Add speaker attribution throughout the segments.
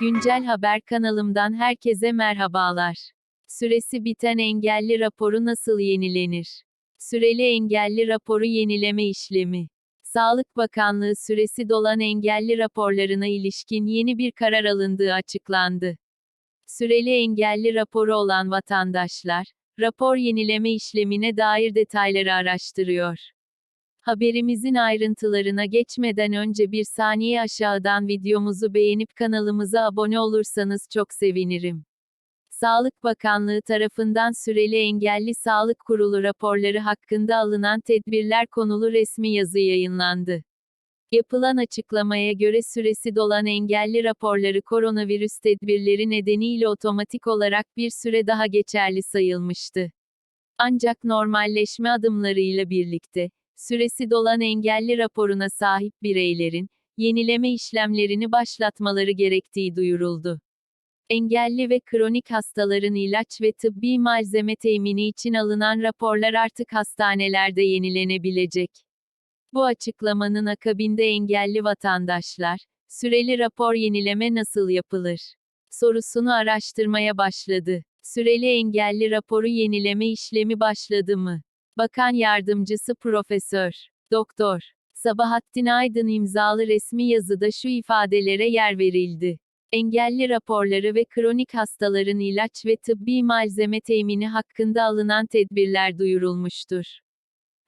Speaker 1: Güncel Haber kanalımdan herkese merhabalar. Süresi biten engelli raporu nasıl yenilenir? Süreli engelli raporu yenileme işlemi. Sağlık Bakanlığı süresi dolan engelli raporlarına ilişkin yeni bir karar alındığı açıklandı. Süreli engelli raporu olan vatandaşlar, rapor yenileme işlemine dair detayları araştırıyor. Haberimizin ayrıntılarına geçmeden önce bir saniye aşağıdan videomuzu beğenip kanalımıza abone olursanız çok sevinirim. Sağlık Bakanlığı tarafından süreli engelli sağlık kurulu raporları hakkında alınan tedbirler konulu resmi yazı yayınlandı. Yapılan açıklamaya göre süresi dolan engelli raporları koronavirüs tedbirleri nedeniyle otomatik olarak bir süre daha geçerli sayılmıştı. Ancak normalleşme adımlarıyla birlikte, süresi dolan engelli raporuna sahip bireylerin, yenileme işlemlerini başlatmaları gerektiği duyuruldu. Engelli ve kronik hastaların ilaç ve tıbbi malzeme temini için alınan raporlar artık hastanelerde yenilenebilecek. Bu açıklamanın akabinde engelli vatandaşlar, süreli rapor yenileme nasıl yapılır? sorusunu araştırmaya başladı. Süreli engelli raporu yenileme işlemi başladı mı? Bakan Yardımcısı Profesör Doktor Sabahattin Aydın imzalı resmi yazıda şu ifadelere yer verildi. Engelli raporları ve kronik hastaların ilaç ve tıbbi malzeme temini hakkında alınan tedbirler duyurulmuştur.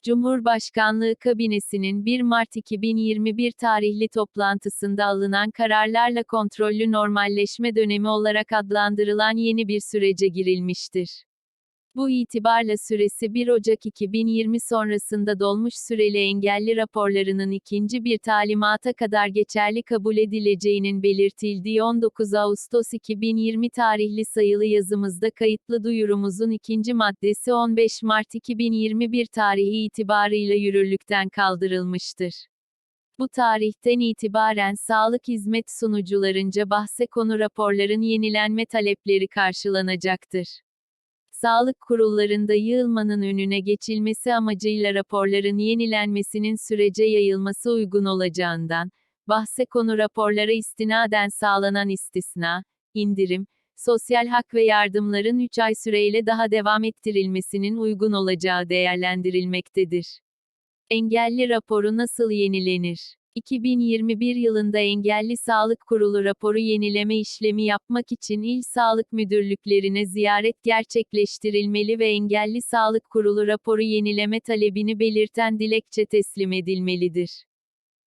Speaker 1: Cumhurbaşkanlığı Kabinesi'nin 1 Mart 2021 tarihli toplantısında alınan kararlarla kontrollü normalleşme dönemi olarak adlandırılan yeni bir sürece girilmiştir. Bu itibarla süresi 1 Ocak 2020 sonrasında dolmuş süreli engelli raporlarının ikinci bir talimata kadar geçerli kabul edileceğinin belirtildiği 19 Ağustos 2020 tarihli sayılı yazımızda kayıtlı duyurumuzun ikinci maddesi 15 Mart 2021 tarihi itibarıyla yürürlükten kaldırılmıştır. Bu tarihten itibaren sağlık hizmet sunucularınca bahse konu raporların yenilenme talepleri karşılanacaktır sağlık kurullarında yığılmanın önüne geçilmesi amacıyla raporların yenilenmesinin sürece yayılması uygun olacağından, bahse konu raporlara istinaden sağlanan istisna, indirim, sosyal hak ve yardımların 3 ay süreyle daha devam ettirilmesinin uygun olacağı değerlendirilmektedir. Engelli raporu nasıl yenilenir? 2021 yılında Engelli Sağlık Kurulu raporu yenileme işlemi yapmak için il sağlık müdürlüklerine ziyaret gerçekleştirilmeli ve Engelli Sağlık Kurulu raporu yenileme talebini belirten dilekçe teslim edilmelidir.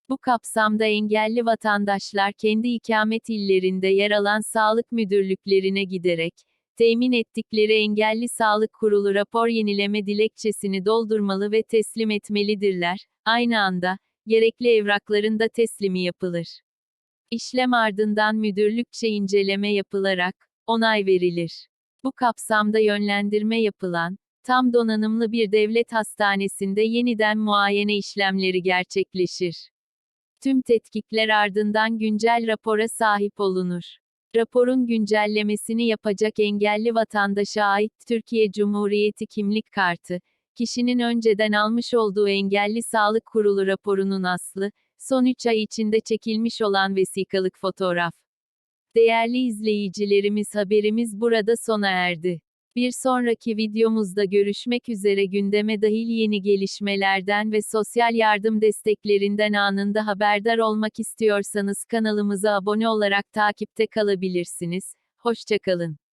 Speaker 1: Bu kapsamda engelli vatandaşlar kendi ikamet illerinde yer alan sağlık müdürlüklerine giderek, temin ettikleri Engelli Sağlık Kurulu rapor yenileme dilekçesini doldurmalı ve teslim etmelidirler. Aynı anda, gerekli evrakların da teslimi yapılır. İşlem ardından müdürlükçe inceleme yapılarak, onay verilir. Bu kapsamda yönlendirme yapılan, tam donanımlı bir devlet hastanesinde yeniden muayene işlemleri gerçekleşir. Tüm tetkikler ardından güncel rapora sahip olunur. Raporun güncellemesini yapacak engelli vatandaşa ait Türkiye Cumhuriyeti kimlik kartı, kişinin önceden almış olduğu engelli sağlık kurulu raporunun aslı, son 3 ay içinde çekilmiş olan vesikalık fotoğraf. Değerli izleyicilerimiz haberimiz burada sona erdi. Bir sonraki videomuzda görüşmek üzere gündeme dahil yeni gelişmelerden ve sosyal yardım desteklerinden anında haberdar olmak istiyorsanız kanalımıza abone olarak takipte kalabilirsiniz. Hoşçakalın.